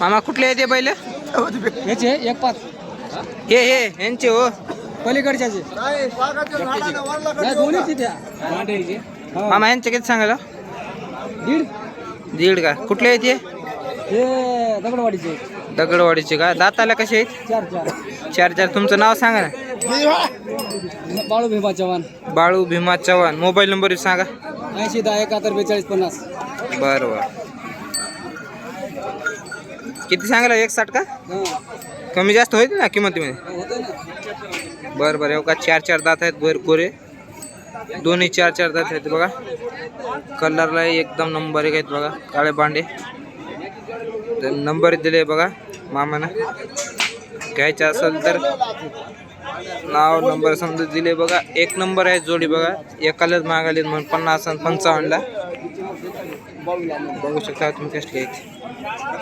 मामा कुठले येते बैल? याचे एक पाच. हे हे यांचे हो. हा. मामा यांचे किती सांगायला? दीड. दीड का? कुठले येते हे दगडवाडीचे. दगडवाडीचे का? दाताला कसे आहेत? चार चार. चार चार. तुमचं नाव सांगा ना. बाळू भीमा चव्हाण. बाळू भीमा चव्हाण. मोबाईल नंबर सांगा. ऐंशी दहा एकाहत्तर बेचाळीस पन्नास. बरं बरं. किती सांगायला एक साठ का? कमी जास्त होईल ना किंमतीमध्ये? बरं बरं. का चार चार दात आहेत भर कोरे दोन्ही चार चार दात आहेत बघा. कलरला एकदम नंबर एक आहेत बघा. काळे बांडे तर नंबर दिले बघा मामानं. घ्यायचं असेल तर नाव नंबर समजा दिले बघा. एक नंबर आहे जोडी बघा. एकालाच मागायला म्हणून पन्नास आणि पंचावन्नला. बघू शकता तुम्ही कसली आहेत